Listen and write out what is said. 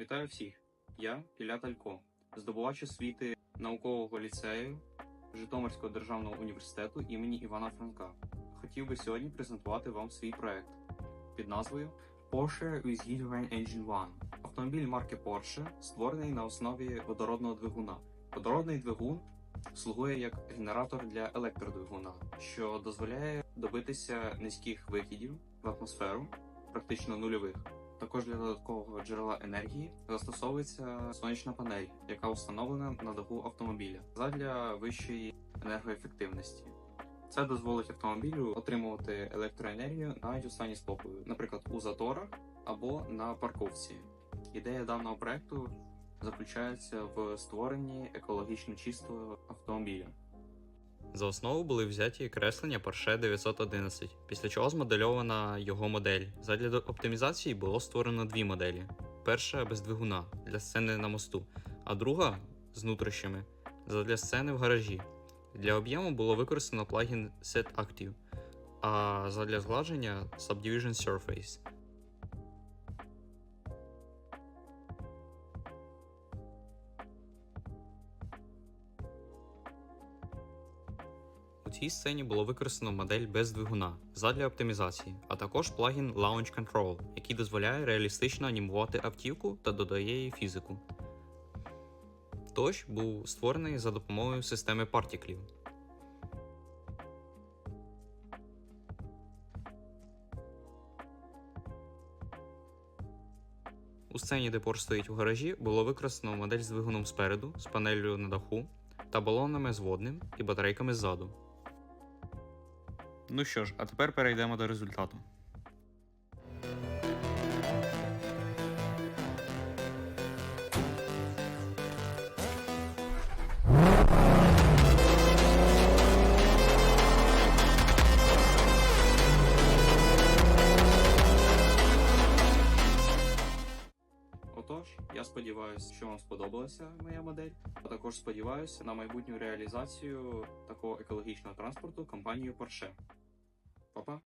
Вітаю всіх! Я Ілля Талько, здобувач освіти наукового ліцею Житомирського державного університету імені Івана Франка. Хотів би сьогодні презентувати вам свій проект під назвою Porsche with Hydrogen Engine One. Автомобіль марки Porsche створений на основі водородного двигуна. Водородний двигун слугує як генератор для електродвигуна, що дозволяє добитися низьких викидів в атмосферу, практично нульових. Також для додаткового джерела енергії застосовується сонячна панель, яка встановлена на даху автомобіля задля вищої енергоефективності. Це дозволить автомобілю отримувати електроенергію навіть у стані спокою, наприклад, у заторах або на парковці. Ідея даного проекту заключається в створенні екологічно чистого автомобіля. За основу були взяті креслення Porsche 911, після чого змодельована його модель. Задля оптимізації було створено дві моделі: перша без двигуна для сцени на мосту, а друга з нутрощами задля сцени в гаражі. Для об'єму було використано плагін Set Active, а задля згладження Subdivision Surface. У цій сцені було використано модель без двигуна задля оптимізації, а також плагін Launch Control, який дозволяє реалістично анімувати автівку та додає їй фізику. Дощ був створений за допомогою системи партіклів. У сцені, де Porsche стоїть у гаражі, було використано модель з двигуном спереду, з панеллю на даху та балонами з водним і батарейками ззаду. Ну що ж, а тепер перейдемо до результату. Я сподіваюся, що вам сподобалася моя модель, а також сподіваюся на майбутню реалізацію такого екологічного транспорту компанією Porsche. Па-па!